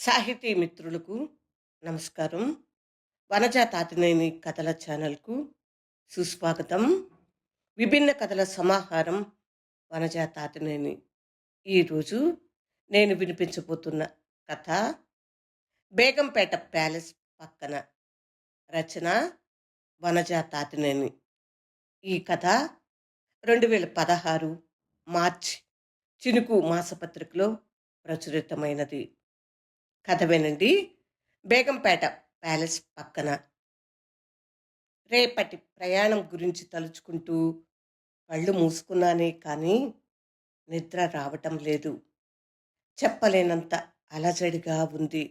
సాహితీ మిత్రులకు నమస్కారం. వనజా తాతినేని కథల ఛానల్కు సుస్వాగతం. విభిన్న కథల సమాహారం వనజా తాతినేని. ఈరోజు నేను వినిపించబోతున్న కథ బేగంపేట ప్యాలెస్ పక్కన రచన వనజా తాతినేని. ఈ కథ రెండు వేల పదహారు మార్చ్ చినుకు మాసపత్రికలో ప్రచురితమైనది. కథ వినండి. బేగంపేట ప్యాలెస్ పక్కన. రేపటి ప్రయాణం గురించి తలుచుకుంటూ కళ్ళు మూసుకున్నానే కానీ నిద్ర రావటం లేదు. చెప్పలేనంత అలజడిగా ఉంది.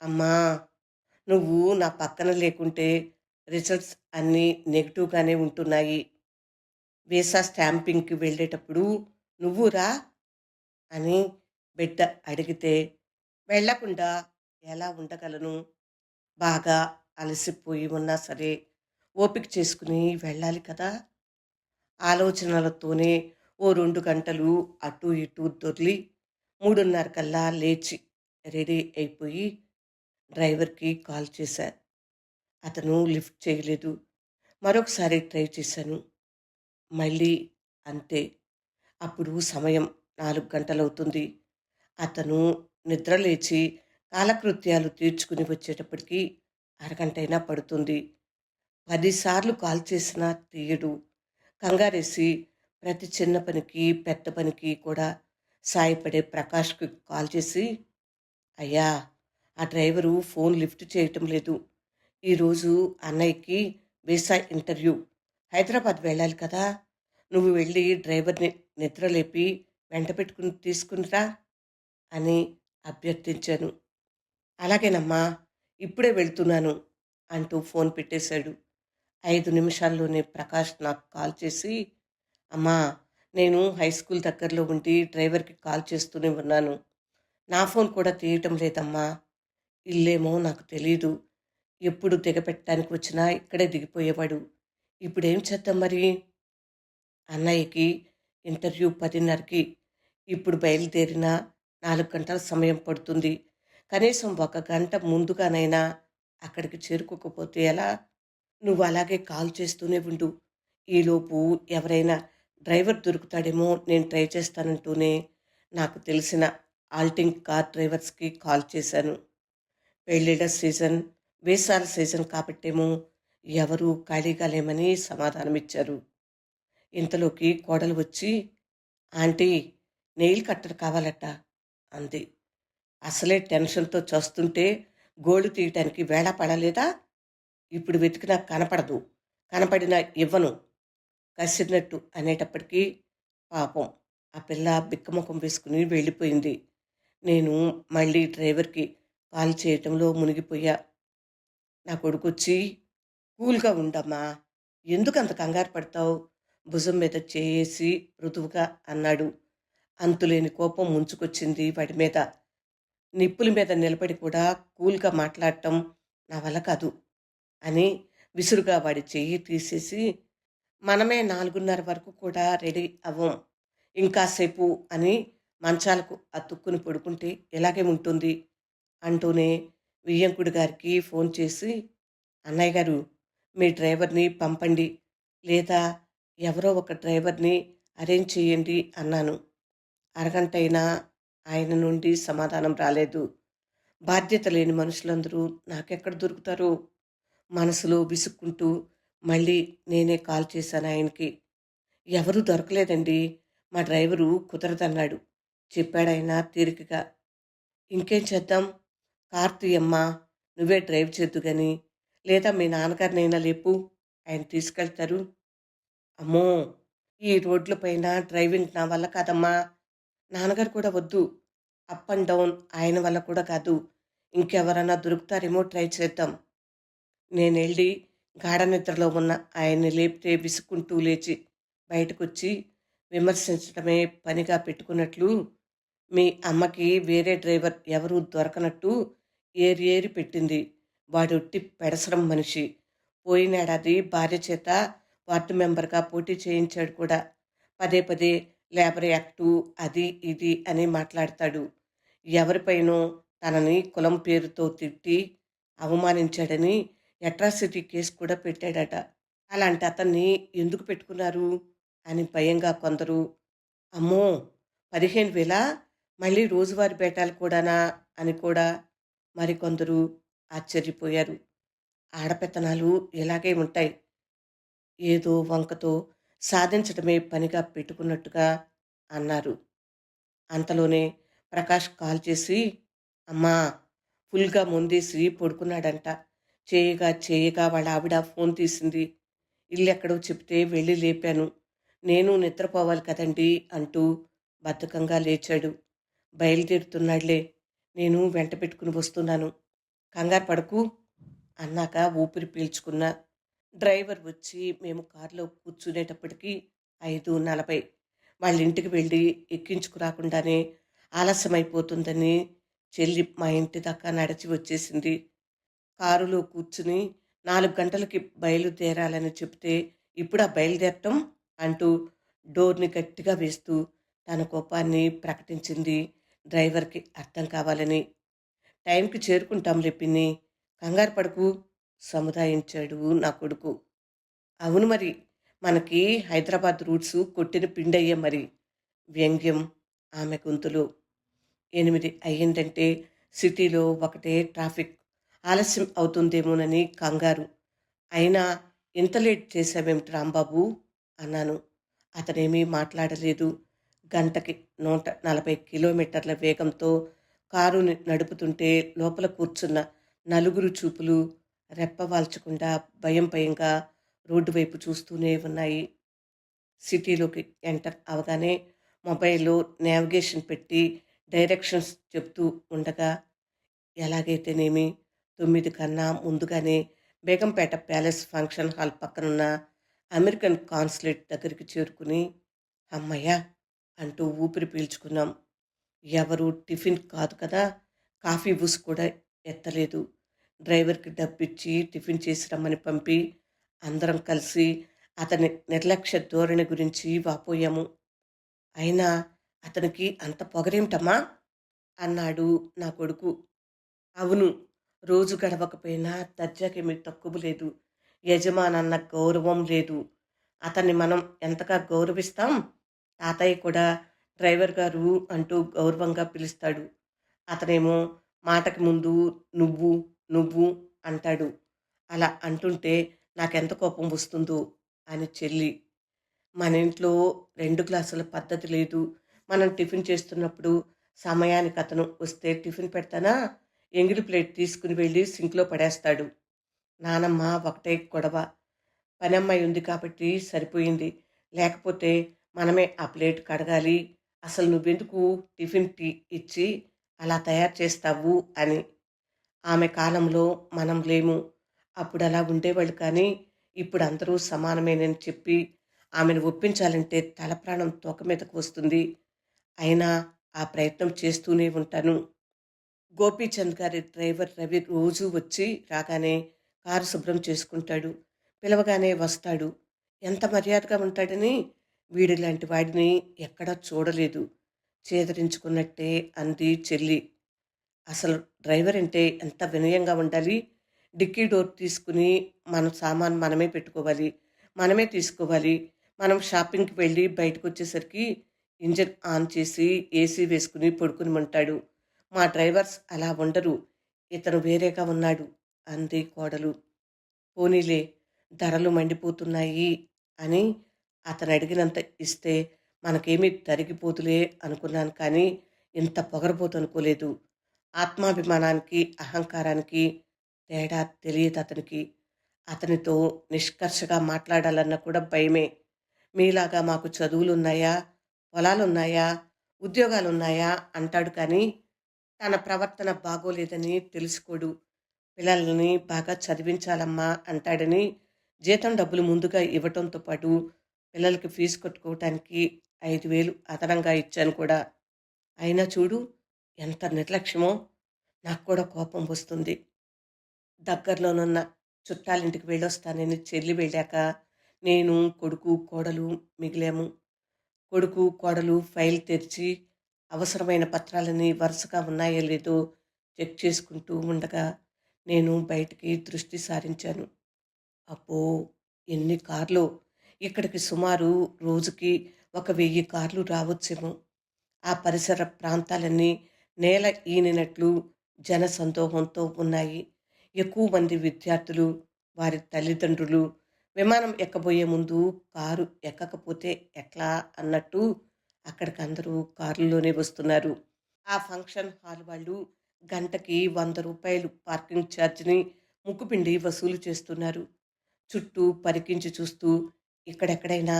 అమ్మా! నువ్వు నా పక్కన లేకుంటే రిజల్ట్స్ అన్నీ నెగిటివ్గానే ఉంటున్నాయి. వీసా స్టాంపింగ్కి వెళ్ళేటప్పుడు నువ్వురా అని బిడ్డ అడిగితే వెళ్ళకుండా ఎలా ఉండగలను? బాగా అలసిపోయి ఉన్నా సరే ఓపిక చేసుకుని వెళ్ళాలి కదా! ఆలోచనలతోనే ఓ రెండు గంటలు అటు ఇటు దొర్లి మూడున్నర కల్లా లేచి రెడీ అయిపోయి డ్రైవర్కి కాల్ చేశా. అతను లిఫ్ట్ చేయలేదు. మరొకసారి ట్రై చేశాను. మళ్ళీ అంతే. అప్పుడు సమయం నాలుగు గంటలవుతుంది. అతను నిద్ర లేచి కాలకృత్యాలు తీర్చుకుని వచ్చేటప్పటికి అరగంటైనా పడుతుంది. పదిసార్లు కాల్ చేసినా తీయడు. కంగారేసి ప్రతి చిన్న పనికి పెద్ద పనికి కూడా సాయపడే ప్రకాష్కి కాల్ చేసి అయ్యా ఆ డ్రైవరు ఫోన్ లిఫ్ట్ చేయటం లేదు. ఈరోజు అన్నయ్యకి వీసా ఇంటర్వ్యూ. హైదరాబాద్ వెళ్ళాలి కదా. నువ్వు వెళ్ళి డ్రైవర్ని నిద్రలేపి వెంట పెట్టుకుని తీసుకునిరా అని అభ్యర్థించాను. అలాగేనమ్మా ఇప్పుడే వెళ్తున్నాను అంటూ ఫోన్ పెట్టేశాడు. ఐదు నిమిషాల్లోనే ప్రకాష్ నాకు కాల్ చేసి అమ్మా నేను హై స్కూల్ దగ్గరలో ఉండి డ్రైవర్కి కాల్ చేస్తూనే ఉన్నాను. నా ఫోన్ కూడా తీయటం లేదమ్మా. ఇల్లేమో నాకు తెలీదు. ఎప్పుడు దిగపెట్టడానికి వచ్చినా ఇక్కడే దిగిపోయేవాడు. ఇప్పుడేం చేద్దాం మరి? అన్నయ్యకి ఇంటర్వ్యూ పదిన్నరకి ఇప్పుడు బయలుదేరిన నాలుగు గంటల సమయం పడుతుంది. కనీసం ఒక గంట ముందుగానైనా అక్కడికి చేరుకోకపోతే ఎలా? నువ్వు అలాగే కాల్ చేస్తూనే ఉండు. ఈలోపు ఎవరైనా డ్రైవర్ దొరుకుతాడేమో నేను ట్రై చేస్తానంటూనే నాకు తెలిసిన ఆల్టింగ్ కార్ డ్రైవర్స్కి కాల్ చేశాను. పెళ్ళిళ్ళ సీజన్ వేసాల సీజన్ కాబట్టేమో ఎవరూ ఖాళీగా లేమని సమాధానమిచ్చారు. ఇంతలోకి కోడలు వచ్చి ఆంటీ నెయిల్ కట్టర్ కావాలట. అంది. అసలే టెన్షన్తో చస్తుంటే గోళ్ళు తీయటానికి వేళ పడలేదా? ఇప్పుడు వెతికినా కనపడదు. కనపడినా ఇవ్వను. కసిరినట్టు అనేటప్పటికీ పాపం ఆ పిల్ల బిక్కముఖం వేసుకుని వెళ్ళిపోయింది. నేను మళ్ళీ డ్రైవర్కి కాల్ చేయటంలో మునిగిపోయా. నా కొడుకు వచ్చి కూల్గా ఉండమ్మా. ఎందుకు అంత కంగారు పడతావు? భుజం మీద చేసి మృదువుగా అన్నాడు. అంతులేని కోపం ముంచుకొచ్చింది వాడి మీద. నిప్పుల మీద నిలబడి కూడా కూల్గా మాట్లాడటం నా వల్ల కాదు అని విసురుగా వాడి చెయ్యి తీసేసి మనమే నాలుగున్నర వరకు కూడా రెడీ అవ్వం ఇంకాసేపు అని మంచాలకు అతుక్కుని పడుకుంటే ఇలాగే ఉంటుంది అంటూనే వియ్యంకుడి గారికి ఫోన్ చేసి అన్నయ్య గారు మీ డ్రైవర్ని పంపండి లేదా ఎవరో ఒక డ్రైవర్ని అరేంజ్ చేయండి అన్నాను. అరగంట అయినా ఆయన నుండి సమాధానం రాలేదు. బాధ్యత లేని మనుషులందరూ నాకెక్కడ దొరుకుతారు మనసులో విసుక్కుంటూ మళ్ళీ నేనే కాల్ చేశాను ఆయనకి. ఎవరూ దొరకలేదండి. మా డ్రైవరు కుదరదన్నాడు. చెప్పాడాయన తీరికగా. ఇంకేం చేద్దాం? కార్తీయమ్మ నువ్వే డ్రైవ్ చేద్దు కానీ లేదా మీ నాన్నగారినైనా లేపు. ఆయన తీసుకెళ్తారు. అమ్మో! ఈ రోడ్ల పైన డ్రైవింగ్ నా వల్ల కాదమ్మా. నాన్నగారు కూడా వద్దు. అప్ అండ్ డౌన్ ఆయన వల్ల కూడా కాదు. ఇంకెవరన్నా దొరుకుతారేమో ట్రై చేద్దాం. నేను వెళ్ళి గాఢ నిద్రలో ఉన్న ఆయన్ని లేపితే విసుక్కుంటూ లేచి బయటకొచ్చి విమర్శించడమే పనిగా పెట్టుకున్నట్లు మీ అమ్మకి వేరే డ్రైవర్ ఎవరూ దొరకనట్టు ఏరి ఏరి పెట్టింది. వాడొట్టి పెడసరం మనిషి. పోయినేడాది భార్య చేత వార్డు మెంబర్గా పోటీ చేయించాడు కూడా. పదే పదే లేబర్ యాక్టు అది ఇది అని మాట్లాడతాడు. ఎవరిపైనో తనని కులం పేరుతో తిట్టి అవమానించాడని అట్రాసిటీ కేసు కూడా పెట్టాడట. అలాంటి అతన్ని ఎందుకు పెట్టుకున్నారు? అని భయంగా కొందరు అమ్మో! పదిహేను వేల? మళ్ళీ రోజువారీ బేటాలు కూడానా? అని కూడా మరికొందరు ఆశ్చర్యపోయారు. ఆడపెత్తనాలు ఇలాగే ఉంటాయి. ఏదో వంకతో సాధించడమే పనిగా పెట్టుకున్నట్టుగా అన్నారు. అంతలోనే ప్రకాష్ కాల్ చేసి అమ్మా ఫుల్గా ముందేసి పడుకున్నాడంట. చేయగా చేయగా వాళ్ళ ఆవిడ ఫోన్ తీసింది. ఇల్లు ఎక్కడో చెప్తే వెళ్ళి లేపాను. నేను నిద్రపోవాలి కదండి అంటూ బద్ధకంగా లేచాడు. బయలుదేరుతున్నాడులే నేను వెంట పెట్టుకుని వస్తున్నాను. కంగారు పడకు అన్నాక ఊపిరి పీల్చుకున్న డ్రైవర్ వచ్చి మేము కారులో కూర్చునేటప్పటికి ఐదు నలభై. వాళ్ళ ఇంటికి వెళ్ళి ఎక్కించుకురాకుండానే ఆలస్యమైపోతుందని చెల్లి మా ఇంటి దాకా నడిచి వచ్చేసింది. కారులో కూర్చుని నాలుగు గంటలకి బయలుదేరాలని చెప్తే ఇప్పుడు ఆ బయలుదేరటం? అంటూ డోర్ని గట్టిగా వేస్తూ తన కోపాన్ని ప్రకటించింది డ్రైవర్కి అర్థం కావాలని. టైంకి చేరుకుంటాం పిన్ని. కంగారు పడకు. సముదాయించాడు నా కొడుకు. అవును మరి మనకి హైదరాబాద్ రూట్స్ కొట్టిన పిండయ్యే మరి వ్యంగ్యం ఆమె గొంతులు. ఎనిమిది అయ్యిందంటే సిటీలో ఒకటే ట్రాఫిక్. ఆలస్యం అవుతుందేమోనని కంగారు. అయినా ఇంత లేట్ చేశావేమిటి రాంబాబు? అన్నాను. అతనేమీ మాట్లాడలేదు. గంటకి నూట నలభై కిలోమీటర్ల వేగంతో కారుని నడుపుతుంటే లోపల కూర్చున్న నలుగురు చూపులు రెప్పవాల్చకుండా భయం భయంగా రోడ్డు వైపు చూస్తూనే ఉన్నాయి. సిటీలోకి ఎంటర్ అవగానే మొబైల్లో నావిగేషన్ పెట్టి డైరెక్షన్స్ చెప్తూ ఉండగా ఎలాగైతేనేమి? తొమ్మిది కన్నా ముందుగానే బేగంపేట ప్యాలెస్ ఫంక్షన్ హాల్ పక్కనున్న అమెరికన్ కాన్సులేట్ దగ్గరికి చేరుకుని అమ్మయ్య! అంటూ ఊపిరి పీల్చుకున్నాం. ఎవరు టిఫిన్ కాదు కదా కాఫీ బూస్ కూడా ఎత్తలేదు. డ్రైవర్కి డబ్బిచ్చి టిఫిన్ చేసి రమ్మని పంపి అందరం కలిసి అతని నిర్లక్ష్య ధోరణి గురించి వాపోయాము. అయినా అతనికి అంత పొగరేమిటమ్మా? అన్నాడు నా కొడుకు. అవును రోజు గడవకపోయినా దర్జాకేమీ తక్కువ లేదు. యజమానన్న గౌరవం లేదు. అతన్ని మనం ఎంతగా గౌరవిస్తాం? తాతయ్య కూడా డ్రైవర్ గారు అంటూ గౌరవంగా పిలుస్తాడు. అతనేమో మాటకి ముందు నువ్వు నువ్వు అంటాడు. అలా అంటుంటే నాకెంత కోపం వస్తుందో అని చెల్లి. మన ఇంట్లో రెండు గ్లాసుల పద్ధతి లేదు. మనం టిఫిన్ చేస్తున్నప్పుడు సమయానికి అతను వస్తే టిఫిన్ పెడతానా? ఎంగిలి ప్లేట్ తీసుకుని వెళ్ళి సింక్లో పడేస్తాడు. నానమ్మ ఒకటే గొడవ. పనమ్మాయి ఉంది కాబట్టి సరిపోయింది. లేకపోతే మనమే ఆ ప్లేట్ కడగాలి. అసలు నువ్వెందుకు టిఫిన్ టీ ఇచ్చి అలా తయారు చేస్తావు అని ఆమె కాలంలో మనం లేము. అప్పుడు అలా ఉండేవాళ్ళు కానీ ఇప్పుడు అందరూ సమానమేనని చెప్పి ఆమెను ఒప్పించాలంటే తల ప్రాణం తోక మీదకు వస్తుంది. అయినా ఆ ప్రయత్నం చేస్తూనే ఉంటాను. గోపీచంద్ గారి డ్రైవర్ రవి రోజు వచ్చి రాగానే కారు శుభ్రం చేసుకుంటాడు. పిలవగానే వస్తాడు. ఎంత మర్యాదగా ఉంటాడని వీడిలాంటి వాడిని ఎక్కడా చూడలేదు. చేదరించుకున్నట్టే అంది చెల్లి. అసలు డ్రైవర్ అంటే ఎంత వినయంగా ఉండాలి. డిక్కీ డోర్ తీసుకుని మన సామాన్ మనమే పెట్టుకోవాలి. మనమే తీసుకోవాలి. మనం షాపింగ్కి వెళ్ళి బయటకు వచ్చేసరికి ఇంజన్ ఆన్ చేసి ఏసీ వేసుకుని పడుకునిమంటాడు మా డ్రైవర్స్ అలా ఉండరు. ఇతను వేరేగా ఉన్నాడు అంది కోడలు. పోనీలే ధరలు మండిపోతున్నాయి అని అతను అడిగినంత ఇస్తే మనకేమీ తరిగిపోతులే అనుకున్నాను కానీ ఇంత పొగరపోతు అనుకోలేదు. ఆత్మాభిమానానికి అహంకారానికి తేడా తెలియదు అతనికి. అతనితో నిష్కర్షగా మాట్లాడాలన్న కూడా భయమే. మీలాగా మాకు చదువులు ఉన్నాయా పొలాలున్నాయా? ఉద్యోగాలున్నాయా? అంటాడు కానీ తన ప్రవర్తన బాగోలేదని తెలుసుకోడు. పిల్లల్ని బాగా చదివించాలమ్మా అంటాడని జీతం డబ్బులు ముందుగా ఇవ్వటంతో పాటు పిల్లలకి ఫీజు కట్టుకోవటానికి ఐదు వేలు అదనంగా ఇచ్చాను కూడా. అయినా చూడు ఎంత నిర్లక్ష్యమో నాకు కూడా కోపం వస్తుంది. దగ్గరలోనున్న చుట్టాలింటికి వెళ్ళొస్తానని చెల్లి వెళ్ళాక నేను కొడుకు కోడలు మిగిలాము. కొడుకు కోడలు ఫైల్ తెరిచి అవసరమైన పత్రాలని వరుసగా ఉన్నాయో లేదో చెక్ చేసుకుంటూ ఉండగా నేను బయటికి దృష్టి సారించాను. అప్పో ఎన్ని కార్లు? ఇక్కడికి సుమారు రోజుకి ఒక వెయ్యి కార్లు రావచ్చేమో. ఆ పరిసర ప్రాంతాలన్నీ నేల ఈనినట్లు జన సందోహంతో ఉన్నాయి. ఎక్కువ మంది విద్యార్థులు వారి తల్లిదండ్రులు విమానం ఎక్కబోయే ముందు కారు ఎక్కకపోతే ఎట్లా అన్నట్టు అక్కడికి అందరూ కారులోనే వస్తున్నారు. ఆ ఫంక్షన్ హాల్ వాళ్ళు గంటకి వంద రూపాయలు పార్కింగ్ ఛార్జ్ని ముక్కుపిండి వసూలు చేస్తున్నారు. చుట్టూ పరికించి చూస్తూ ఇక్కడెక్కడైనా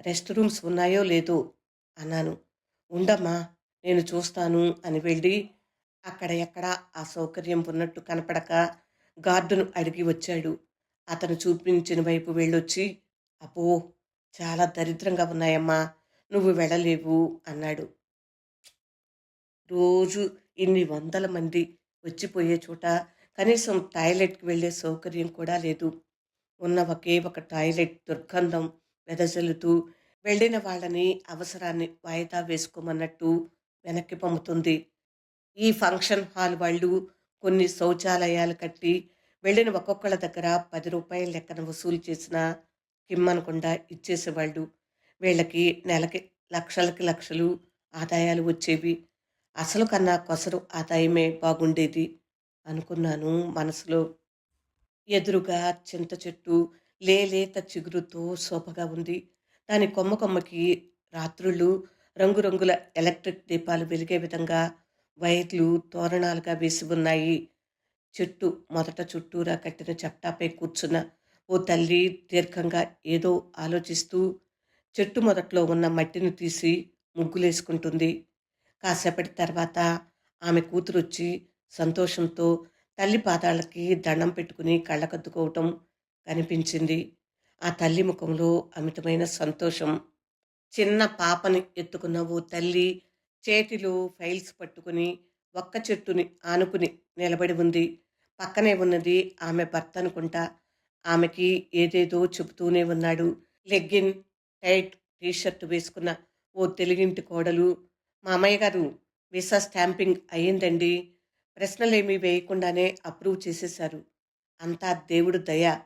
రెస్ట్ రూమ్స్ ఉన్నాయో లేదో అన్నాను. ఉండమ్మా నేను చూస్తాను అని వెళ్ళి అక్కడ ఎక్కడ ఆ సౌకర్యం ఉన్నట్టు కనపడక గార్డును అడిగి వచ్చాడు. అతను చూపించిన వైపు వెళ్ళొచ్చి అపో చాలా దరిద్రంగా ఉన్నాయమ్మా నువ్వు వెళ్ళలేవు అన్నాడు. రోజు ఇన్ని వందల మంది వచ్చిపోయే చోట కనీసం టాయిలెట్కి వెళ్ళే సౌకర్యం కూడా లేదు. ఉన్న ఒకే ఒక టాయిలెట్ దుర్గంధం వెదజల్లుతూ వెళ్ళిన వాళ్ళని అవసరాన్ని వాయిదా వేసుకోమన్నట్టు వెనక్కి పంపుతుంది. ఈ ఫంక్షన్ హాల్ వాళ్ళు కొన్ని శౌచాలయాలు కట్టి వెళ్ళిన ఒక్కొక్కళ్ళ దగ్గర పది రూపాయల లెక్కన వసూలు చేసిన కిమ్మనకుండా ఇచ్చేసేవాళ్ళు. వీళ్ళకి నెలకి లక్షలకి లక్షలు ఆదాయాలు వచ్చేవి. అసలు కన్నా కొసరు ఆదాయమే బాగుండేది అనుకున్నాను మనసులో. ఎదురుగా చింత చెట్టు లేలేత చిగురుతో శోభగా ఉంది. దాని కొమ్మ కొమ్మకి రాత్రులు రంగురంగుల ఎలక్ట్రిక్ దీపాలు వెలిగే విధంగా వైర్లు తోరణాలుగా వేసి ఉన్నాయి. చెట్టు మొదట చుట్టూరా కట్టిన చెప్టాపై కూర్చున్న ఓ తల్లి దీర్ఘంగా ఏదో ఆలోచిస్తూ చెట్టు మొదట్లో ఉన్న మట్టిని తీసి ముగ్గులేసుకుంటుంది. కాసేపటి తర్వాత ఆమె కూతురు వచ్చి సంతోషంతో తల్లి పాదాలకి దండం పెట్టుకుని కళ్ళకద్దుకోవటం కనిపించింది. ఆ తల్లి ముఖంలో అమితమైన సంతోషం. చిన్న పాపని ఎత్తుకున్న ఓ తల్లి చేతిలో ఫైల్స్ పట్టుకుని ఒక్క చెట్టుని ఆనుకుని నిలబడి ఉంది. పక్కనే ఉన్నది ఆమె భర్త అనుకుంటా. ఆమెకి ఏదేదో చెబుతూనే ఉన్నాడు. లెగ్గిన్ టైట్ టీషర్ట్ వేసుకున్న ఓ తెలుగింటి కోడలు మా అమ్మయ్య గారు వీసా స్టాంపింగ్ అయ్యిందండి. ప్రశ్నలేమీ వేయకుండానే అప్రూవ్ చేసేశారు. అంతా దేవుడు దయ.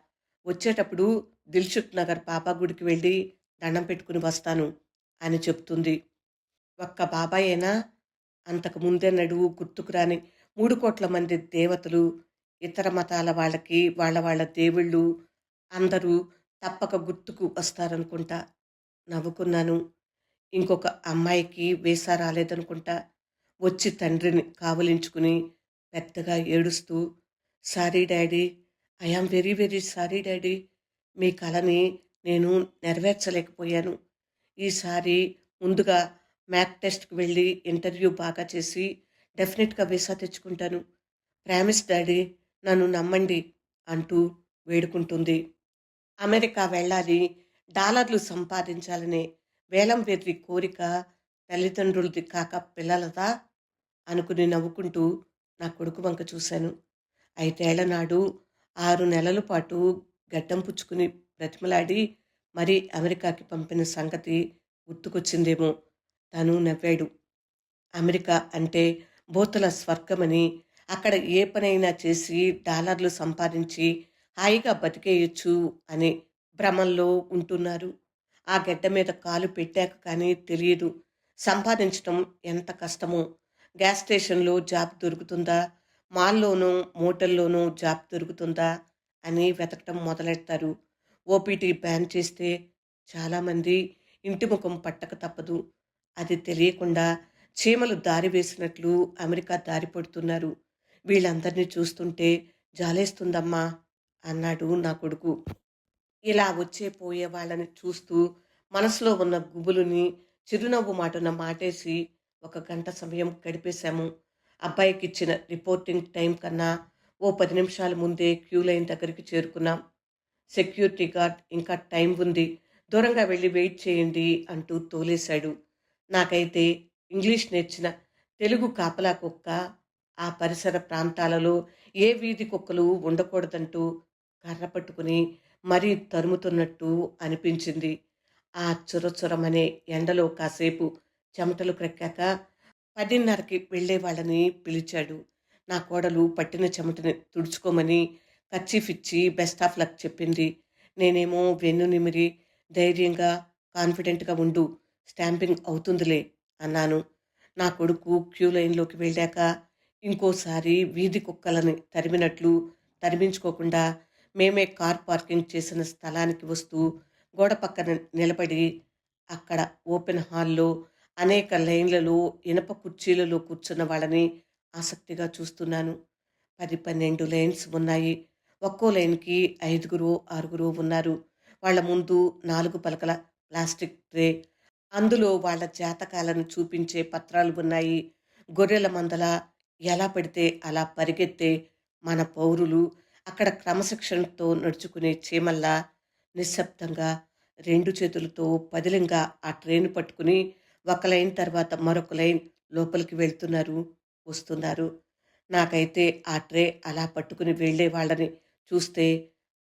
వచ్చేటప్పుడు దిల్షుక్ నగర్ పాపా గుడికి వెళ్ళి దండం పెట్టుకుని వస్తాను అని చెప్తుంది. ఒక్క బాబాయేనా అంతకు ముందే నడువు గుర్తుకురాని మూడు కోట్ల మంది దేవతలు ఇతర మతాల వాళ్ళకి వాళ్ళ వాళ్ళ దేవుళ్ళు అందరూ తప్పక గుర్తుకు వస్తారనుకుంటా నవ్వుకున్నాను. ఇంకొక అమ్మాయికి వేసా రాలేదనుకుంటా వచ్చి తండ్రిని కావలించుకుని పెద్దగా ఏడుస్తూ sorry daddy I am very very sorry daddy మీ కళని నేను నెరవేర్చలేకపోయాను. ఈసారి ముందుగా మ్యాక్ టెస్ట్కి వెళ్ళి ఇంటర్వ్యూ బాగా చేసి డెఫినెట్గా వీసా తెచ్చుకుంటాను. ప్రామిస్ డాడీ నన్ను నమ్మండి అంటూ వేడుకుంటుంది. అమెరికా వెళ్ళాలి డాలర్లు సంపాదించాలనే వేలం వెర్రి కోరిక తల్లిదండ్రులది కాక పిల్లలదా అనుకుని నవ్వుకుంటూ నా కొడుకు వంక చూశాను. ఐదేళ్ళ నాడు ఆరు నెలల పాటు గడ్డం పుచ్చుకుని బ్రతిమలాడి మరీ అమెరికాకి పంపిన సంగతి గుర్తుకొచ్చిందేమో. తను నవ్వాడు. అమెరికా అంటే బోతుల స్వర్గమని. అక్కడ ఏ పనైనా చేసి డాలర్లు సంపాదించి హాయిగా బతికేయచ్చు అని భ్రమంలో ఉంటున్నారు. ఆ గడ్డ మీద కాలు పెట్టాక కానీ తెలియదు. సంపాదించడం ఎంత కష్టమో. గ్యాస్ స్టేషన్లో జాబ్ దొరుకుతుందా? మాల్లోనూ మోటల్లోనూ జాబ్ దొరుకుతుందా? అని వెతకటం మొదలెడతారు. ఓపీటీ బ్యాన్ చేస్తే చాలామంది ఇంటి ముఖం పట్టక తప్పదు. అది తెలియకుండా చీమలు దారి వేసినట్లు అమెరికా దారి పడుతున్నారు. వీళ్ళందరినీ చూస్తుంటే జాలేస్తుందమ్మా అన్నాడు నా కొడుకు. ఇలా వచ్చే పోయే వాళ్ళని చూస్తూ మనసులో ఉన్న గుబులుని చిరునవ్వు మాటన మాటేసి ఒక గంట సమయం గడిపేశాము. అబ్బాయికిచ్చిన రిపోర్టింగ్ టైం కన్నా ఓ పది నిమిషాల ముందే క్యూ లైన్ దగ్గరికి చేరుకున్నాం. సెక్యూరిటీ గార్డ్ ఇంకా టైం ఉంది. దూరంగా వెళ్ళి వెయిట్ చేయండి అంటూ తోలేశాడు. నాకైతే ఇంగ్లీష్ నేర్చిన తెలుగు కాపలా కుక్క ఆ పరిసర ప్రాంతాలలో ఏ వీధి కుక్కలు ఉండకూడదంటూ కర్ర పట్టుకుని మరీ తరుముతున్నట్టు అనిపించింది. ఆ చురచురమనే ఎండలో కాసేపు చెమటలు క్రెక్కాక పదిన్నరకి వెళ్ళే వాళ్ళని పిలిచాడు. నా కోడలు పట్టిన చెమటని తుడుచుకోమని కచ్చిఫిచ్చి బెస్ట్ ఆఫ్ లక్ చెప్పింది. నేనేమో వెన్ను నిమిరి ధైర్యంగా కాన్ఫిడెంట్గా ఉండు స్టాంపింగ్ అవుతుందిలే అన్నాను. నా కొడుకు క్యూ లైన్లోకి వెళ్ళాక ఇంకోసారి వీధి కుక్కలని తరిమినట్లు తరిమించుకోకుండా మేమే కార్ పార్కింగ్ చేసిన స్థలానికి వస్తూ గోడ పక్కన నిలబడి అక్కడ ఓపెన్ హాల్లో అనేక లైన్లలో ఇనప కుర్చీలలో కూర్చున్న వాళ్ళని ఆసక్తిగా చూస్తున్నాను. పది పన్నెండు లైన్స్ ఉన్నాయి. ఒక్కో లైన్కి ఐదుగురు ఆరుగురు ఉన్నారు. వాళ్ళ ముందు నాలుగు పలకల ప్లాస్టిక్ ట్రే అందులో వాళ్ళ జాతకాలను చూపించే పత్రాలు ఉన్నాయి. గొర్రెల మందల ఎలా పడితే అలా పరిగెత్తే మన పౌరులు అక్కడ క్రమశిక్షణతో నడుచుకునే చీమల్లా నిశ్శబ్దంగా రెండు చేతులతో పదిలంగా ఆ ట్రైన్ పట్టుకుని ఒక లైన్ తర్వాత మరొక లైన్ లోపలికి వెళ్తున్నారు వస్తున్నారు. నాకైతే ఆ ట్రే అలా పట్టుకుని వెళ్ళే వాళ్ళని చూస్తే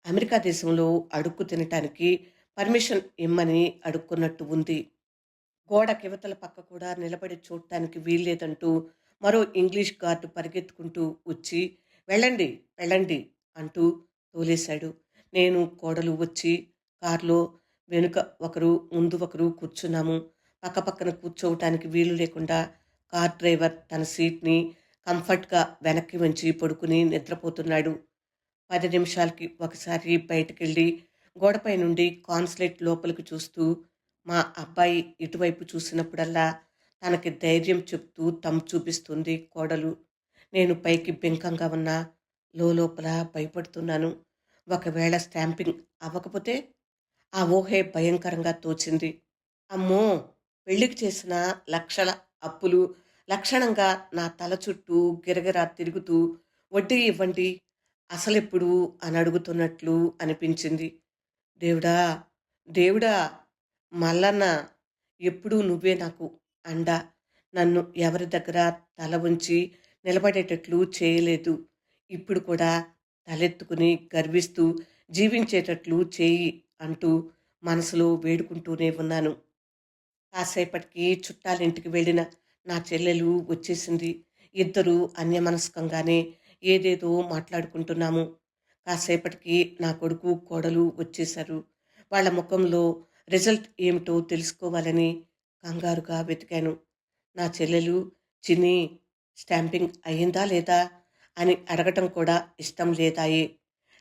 అమెరికా దేశంలో అడుక్కు తినటానికి పర్మిషన్ ఇమ్మని అడుక్కున్నట్టు ఉంది. గోడ కివతల పక్క కూడా నిలబడి చూడటానికి వీల్లేదంటూ మరో ఇంగ్లీష్ గార్డు పరిగెత్తుకుంటూ వచ్చి వెళ్ళండి వెళ్ళండి అంటూ తోలేశాడు. నేను కోడలు వచ్చి కారులో వెనుక ఒకరు ముందు ఒకరు కూర్చున్నాము. పక్కపక్కన కూర్చోవటానికి వీలు లేకుండా కార్ డ్రైవర్ తన సీట్ని కంఫర్ట్గా వెనక్కి వంచి పడుకుని నిద్రపోతున్నాడు. పది నిమిషాలకి ఒకసారి బయటకెళ్ళి గోడపై నుండి కాన్సులేట్ లోపలికి చూస్తూ మా అబ్బాయి ఇటువైపు చూసినప్పుడల్లా తనకి ధైర్యం చెప్తూ తమ్ చూపిస్తుంది కోడలు. నేను పైకి బెంకంగా ఉన్నా లోపల భయపడుతున్నాను. ఒకవేళ స్టాంపింగ్ అవ్వకపోతే ఆ ఊహే భయంకరంగా తోచింది. అమ్మో! పెళ్ళికి చేసిన లక్షల అప్పులు లక్షణంగా నా తల చుట్టూ గిరగిరా తిరుగుతూ వడ్డీ ఇవ్వండి అసలెప్పుడు అని అడుగుతున్నట్లు అనిపించింది. దేవుడా దేవుడా మల్లన్న ఎప్పుడూ నువ్వే నాకు అండ. నన్ను ఎవరి దగ్గర తల ఉంచి నిలబడేటట్లు చేయలేదు. ఇప్పుడు కూడా తలెత్తుకుని గర్విస్తూ జీవించేటట్లు చేయి అంటూ మనసులో వేడుకుంటూనే ఉన్నాను. కాసేపటికి చుట్టాలింటికి వెళ్ళిన నా చెల్లెలు వచ్చేసింది. ఇద్దరూ అన్యమనస్కంగానే ఏదేదో మాట్లాడుకుంటున్నాము. కాసేపటికి నా కొడుకు కోడలు వచ్చేశారు. వాళ్ళ ముఖంలో రిజల్ట్ ఏమిటో తెలుసుకోవాలని కంగారుగా వెతికాను. నా చెల్లెలు చిన్ని స్టాంపింగ్ అయ్యిందా లేదా అని అడగటం కూడా ఇష్టం లేదాయే.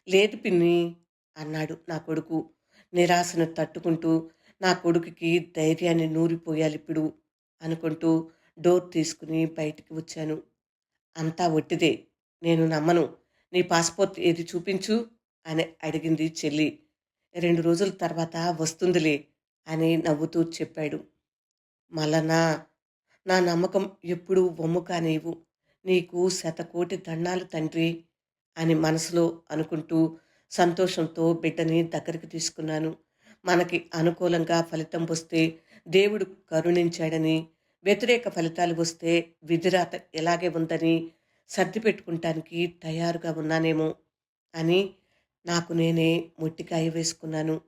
లేదు పిన్ని అన్నాడు నా కొడుకు. నిరాశను తట్టుకుంటూ నా కొడుకుకి ధైర్యాన్ని నూరిపోయాలి ఇప్పుడు అనుకుంటూ డోర్ తీసుకుని బయటికి వచ్చాను. అంతా ఒట్టిదే. నేను నమ్మను. నీ పాస్పోర్ట్ ఏది చూపించు అని అడిగింది చెల్లి. రెండు రోజుల తర్వాత వస్తుందిలే అని నవ్వుతూ చెప్పాడు. మలనా నా నమ్మకం ఎప్పుడూ వమ్ము కానివ్వు. నీకు శతకోటి దండాలు తండ్రి అని మనసులో అనుకుంటూ సంతోషంతో బిడ్డని దగ్గరికి తీసుకున్నాను. మనకి అనుకూలంగా ఫలితం వస్తే దేవుడు కరుణించాడని వ్యతిరేక ఫలితాలు వస్తే విధిరాత ఎలాగే ఉందని సర్ది పెట్టుకుంటానికి తయారుగా ఉన్నానేమో అని నాకు నేనే ముట్టికాయ వేసుకున్నాను.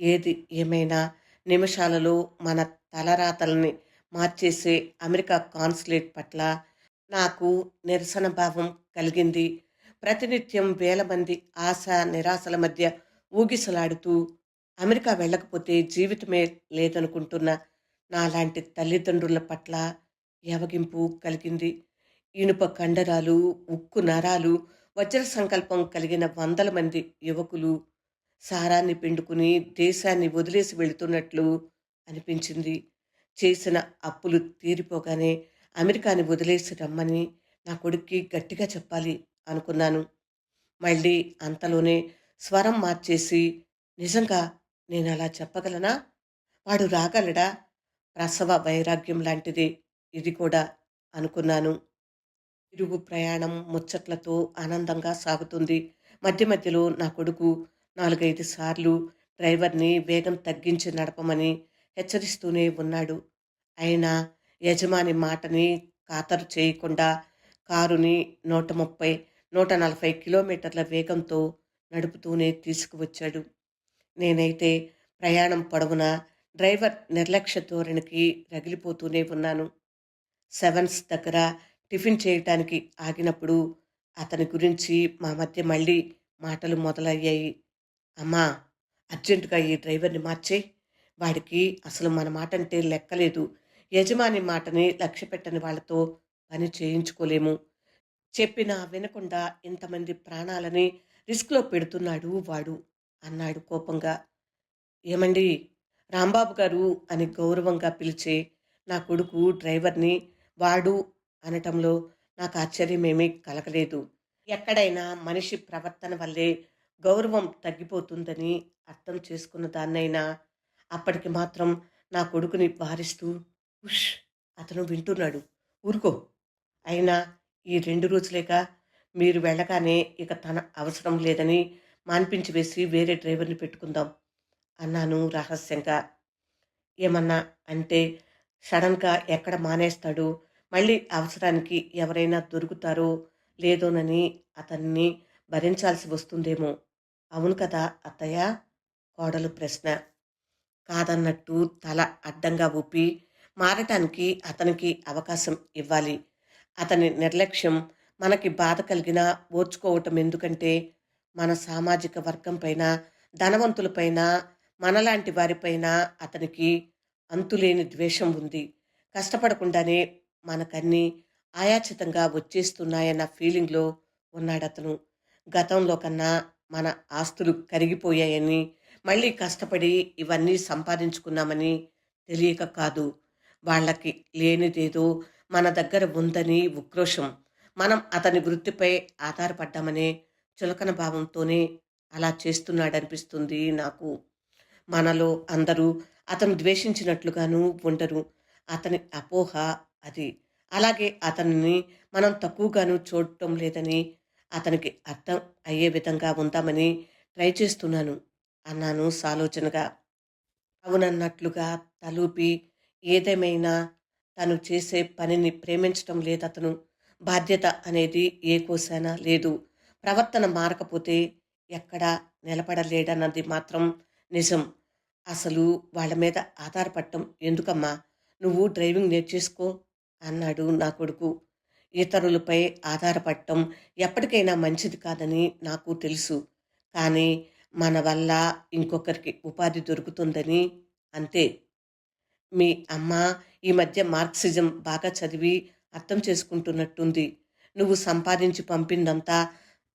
ఏది ఏమైనా నిమిషాలలో మన తలరాతల్ని మార్చేసే అమెరికా కాన్సులేట్ పట్ల నాకు నిరసన భావం కలిగింది. ప్రతినిత్యం వేల మంది ఆశ నిరాశల మధ్య ఊగిసలాడుతూ అమెరికా వెళ్ళకపోతే జీవితమే లేదనుకుంటున్న నాలాంటి తల్లిదండ్రుల పట్ల యవగింపు కలిగింది. ఇనుప కండరాలు ఉక్కు నరాలు వజ్ర సంకల్పం కలిగిన వందల మంది యువకులు సారాన్ని పిండుకుని దేశాన్ని వదిలేసి వెళుతున్నట్లు అనిపించింది. చేసిన అప్పులు తీరిపోగానే అమెరికాని వదిలేసి రమ్మని నా కొడుక్కి గట్టిగా చెప్పాలి అనుకున్నాను. మళ్ళీ అంతలోనే స్వరం మార్చేసి నిజంగా నేను అలా చెప్పగలనా? వాడు రాగలడా? ప్రసవ వైరాగ్యం లాంటిది ఇది కూడా అనుకున్నాను. తిరుగు ప్రయాణం ముచ్చట్లతో ఆనందంగా సాగుతుంది. మధ్య మధ్యలో నా కొడుకు నాలుగైదు సార్లు డ్రైవర్ని వేగం తగ్గించి నడపమని హెచ్చరిస్తూనే ఉన్నాడు. అయినా యజమాని మాటని ఖాతరు చేయకుండా కారుని నూట ముప్పై నూట నలభై కిలోమీటర్ల వేగంతో నడుపుతూనే తీసుకువచ్చాడు. నేనైతే ప్రయాణం పొడవునా డ్రైవర్ నిర్లక్ష్య ధోరణికి రగిలిపోతూనే ఉన్నాను. సెవెన్స్ దగ్గర టిఫిన్ చేయటానికి ఆగినప్పుడు అతని గురించి మా మధ్య మళ్ళీ మాటలు మొదలయ్యాయి. అమ్మా అర్జెంటుగా ఈ డ్రైవర్ని మార్చేయి వాడికి అసలు మన మాట అంటే లెక్కలేదు. యజమాని మాటని లక్ష్య పెట్టని వాళ్ళతో పని చేయించుకోలేము. చెప్పినా వినకుండా ఇంతమంది ప్రాణాలని రిస్క్లో పెడుతున్నాడు వాడు అన్నాడు కోపంగా. ఏమండి? రాంబాబు గారు అని గౌరవంగా పిలిచే నా కొడుకు డ్రైవర్ని వాడు అనటంలో నాకు ఆశ్చర్యమేమీ కలగలేదు. ఎక్కడైనా మనిషి ప్రవర్తన వల్లే గౌరవం తగ్గిపోతుందని అర్థం చేసుకున్న దాన్నైనా అప్పటికి మాత్రం నా కొడుకుని భారిస్తూ ఉష్ అతను వింటున్నాడు. ఊరుకో. అయినా ఈ రెండు రోజులేగా మీరు వెళ్ళగానే ఇక తన అవసరం లేదని మాన్పించి వేసి వేరే డ్రైవర్ని పెట్టుకుందాం అన్నాను రహస్యంగా. ఏమన్నా అంటే సడన్గా ఎక్కడ మానేస్తాడు మళ్ళీ అవసరానికి ఎవరైనా దొరుకుతారో లేదోనని అతన్ని భరించాల్సి వస్తుందేమో. అవును కదా అత్తయ్య? కోడలు ప్రశ్న. కాదన్నట్టు తల అడ్డంగా ఊపి మారటానికి అతనికి అవకాశం ఇవ్వాలి. అతని నిర్లక్ష్యం మనకి బాధ కలిగినా ఓర్చుకోవటం ఎందుకంటే మన సామాజిక వర్గం పైన ధనవంతులపైన మనలాంటి వారిపైన అతనికి అంతులేని ద్వేషం ఉంది. కష్టపడకుండానే మనకన్నీ ఆయాచితంగా వచ్చేస్తున్నాయన్న ఫీలింగ్లో ఉన్నాడతను. గతంలో కన్నా మన ఆస్తులు కరిగిపోయాయని మళ్ళీ కష్టపడి ఇవన్నీ సంపాదించుకున్నామని తెలియక కాదు. వాళ్ళకి లేనిదేదో మన దగ్గర ఉందని ఉక్రోషం. మనం అతని వృత్తిపై ఆధారపడ్డామనే చులకన భావంతోనే అలా చేస్తున్నాడనిపిస్తుంది నాకు. మనలో అందరూ అతను ద్వేషించినట్లుగాను ఉండరు. అతని అపోహ అది. అలాగే అతనిని మనం తక్కువగాను చూడటం లేదని అతనికి అర్థం అయ్యే విధంగా ఉందామని ట్రై చేస్తున్నాను అన్నాను సాలోచనగా. అవునన్నట్లుగా తలూపి ఏదేమైనా తను చేసే పనిని ప్రేమించటం లేదతను బాధ్యత అనేది ఏ కోసైనా లేదు. ప్రవర్తన మారకపోతే ఎక్కడా నిలబడలేడన్నది మాత్రం నిజం. అసలు వాళ్ళ మీద ఆధారపడటం ఎందుకమ్మా? నువ్వు డ్రైవింగ్ నేర్చేసుకో. అన్నాడు నా కొడుకు. ఇతరులపై ఆధారపడటం ఎప్పటికైనా మంచిది కాదని నాకు తెలుసు. కానీ మన వల్ల ఇంకొకరికి ఉపాధి దొరుకుతుందని అంతే. మీ అమ్మ ఈ మధ్య మార్క్సిజం బాగా చదివి అర్థం చేసుకుంటున్నట్టుంది. నువ్వు సంపాదించి పంపిందంతా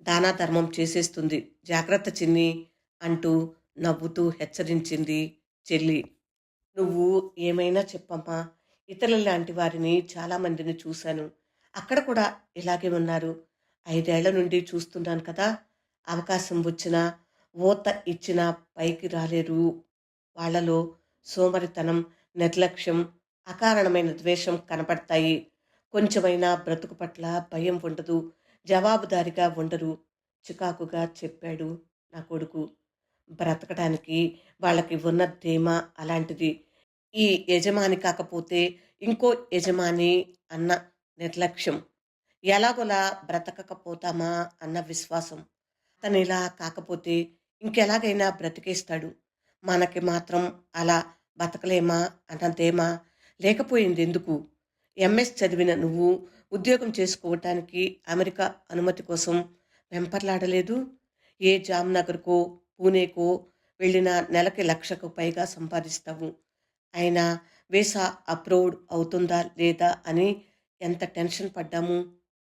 దానా ధర్మం చేసేస్తుంది. జాగ్రత్త చిన్ని అంటూ నవ్వుతూ హెచ్చరించింది చెల్లి. నువ్వు ఏమైనా చెప్పమ్మా. ఇతరుల లాంటి వారిని చాలామందిని చూశాను. అక్కడ కూడా ఇలాగే ఉన్నారు. ఐదేళ్ళ నుండి చూస్తున్నాను కదా అవకాశం వచ్చినా ఊత ఇచ్చినా పైకి రాలేరు. వాళ్ళలో సోమరితనం నిర్లక్ష్యం అకారణమైన ద్వేషం కనపడతాయి. కొంచెమైనా బ్రతుకు పట్ల భయం ఉండదు. జవాబుదారిగా ఉండరు. చికాకుగా చెప్పాడు నా కొడుకు. బ్రతకడానికి వాళ్ళకి ఉన్న ధీమా అలాంటిది. ఈ యజమాని కాకపోతే ఇంకో యజమాని అన్న నిర్లక్ష్యం. ఎలాగోలా బ్రతకకపోతామా అన్న విశ్వాసం. అతను ఇలా కాకపోతే ఇంకెలాగైనా బ్రతికేస్తాడు. మనకి మాత్రం అలా బతకలేమా అన్నదేమా లేకపోయింది ఎందుకు? ఎంఎస్ చదివిన నువ్వు ఉద్యోగం చేసుకోవటానికి అమెరికా అనుమతి కోసం వెంపర్లాడలేదు? ఏ జామ్నగర్కో పూణేకో వెళ్ళిన నెలకి లక్షకు పైగా సంపాదిస్తావు. అయినా వీసా అప్రూవ్డ్ అవుతుందా లేదా అని ఎంత టెన్షన్ పడ్డాము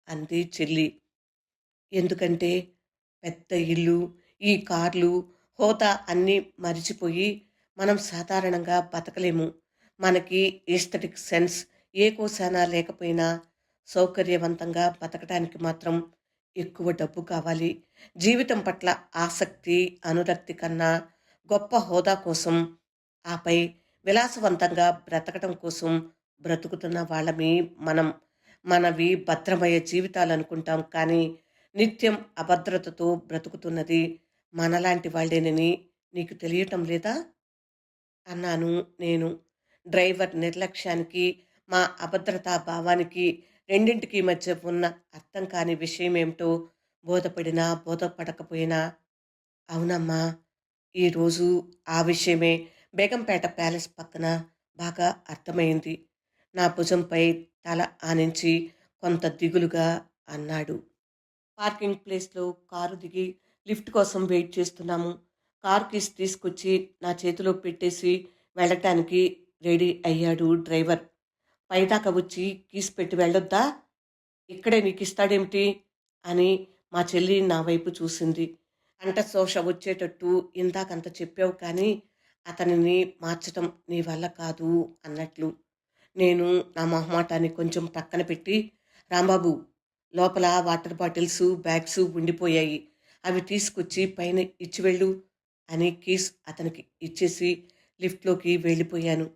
అంది చెల్లి. ఎందుకంటే పెద్ద ఇల్లు ఈ కార్లు హోదా అన్నీ మరిచిపోయి మనం సాధారణంగా బతకలేము. మనకి ఈస్థెటిక్ సెన్స్ ఏ కోశానా లేకపోయినా సౌకర్యవంతంగా బతకడానికి మాత్రం ఎక్కువ డబ్బు కావాలి. జీవితం పట్ల ఆసక్తి అనురక్తి కన్నా గొప్ప హోదా కోసం ఆపై విలాసవంతంగా బ్రతకడం కోసం బ్రతుకుతున్న వాళ్ళమి మనం. మనవి భద్రమయ్య జీవితాలు అనుకుంటాం కానీ నిత్యం అభద్రతతో బ్రతుకుతున్నది మనలాంటి వాళ్ళేనని నీకు తెలియటం లేదా? అన్నాను నేను. డ్రైవర్ నిర్లక్ష్యానికి మా అభద్రతా భావానికి రెండింటికి మధ్య ఉన్న అర్థం కాని విషయం ఏమిటో బోధపడినా బోధపడకపోయినా? అవునమ్మా ఈరోజు ఆ విషయమే బేగంపేట ప్యాలెస్ పక్కన బాగా అర్థమైంది. నా భుజంపై తల ఆనించి కొంత దిగులుగా అన్నాడు. పార్కింగ్ ప్లేస్లో కారు దిగి లిఫ్ట్ కోసం వెయిట్ చేస్తున్నాము. కార్ కీస్ తీసుకొచ్చి నా చేతిలో పెట్టేసి వెళ్ళటానికి రెడీ అయ్యాడు డ్రైవర్. పైదాకా వచ్చి కీస్ పెట్టి వెళ్ళొద్దా? ఇక్కడే నీకు ఇస్తాడేమిటి అని మా చెల్లి నా వైపు చూసింది. అంట శోష వచ్చేటట్టు ఇందాకంత చెప్పావు కానీ అతనిని మార్చటం నీ వల్ల కాదు అన్నట్లు నేను నా మొహమాటాన్ని కొంచెం పక్కన పెట్టి రాంబాబు లోపల వాటర్ బాటిల్స్ బ్యాగ్స్ ఉండిపోయాయి. అవి తీసుకొచ్చి పైన ఇచ్చి వెళ్ళు అని కీస్ అతనికి ఇచ్చేసి లిఫ్ట్లోకి వెళ్ళిపోయాను.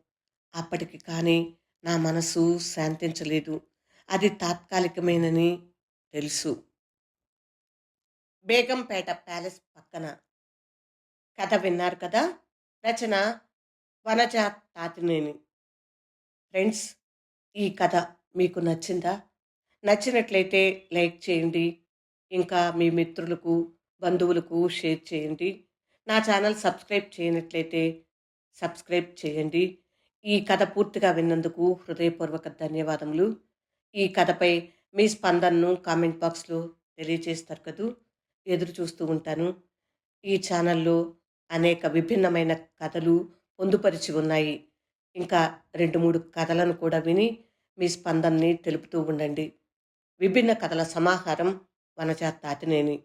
అప్పటికి కానీ నా మనసు శాంతించలేదు. అది తాత్కాలికమేనని తెలుసు. బేగంపేట ప్యాలెస్ పక్కన. కథ విన్నారు కదా? రచన వనజ తాతినేని ఫ్రెండ్స్ ఈ కథ మీకు నచ్చిందా? నచ్చినట్లయితే లైక్ చేయండి. ఇంకా మీ మిత్రులకు బంధువులకు షేర్ చేయండి. నా ఛానల్ సబ్స్క్రైబ్ చేయనట్లయితే సబ్స్క్రైబ్ చేయండి. ఈ కథ పూర్తిగా విన్నందుకు హృదయపూర్వక ధన్యవాదములు. ఈ కథపై మీ స్పందనను కామెంట్ బాక్స్లో తెలియజేస్తారు కదూ. ఎదురు చూస్తూ ఉంటాను. ఈ ఛానల్లో అనేక విభిన్నమైన కథలు పొందుపరిచి ఉన్నాయి. ఇంకా రెండు మూడు కథలను కూడా విని మీ స్పందనని తెలుపుతూ ఉండండి. విభిన్న కథల సమాహారం వనజా తాతినేని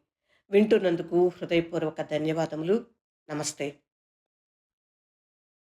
వింటున్నందుకు హృదయపూర్వక ధన్యవాదములు. నమస్తే.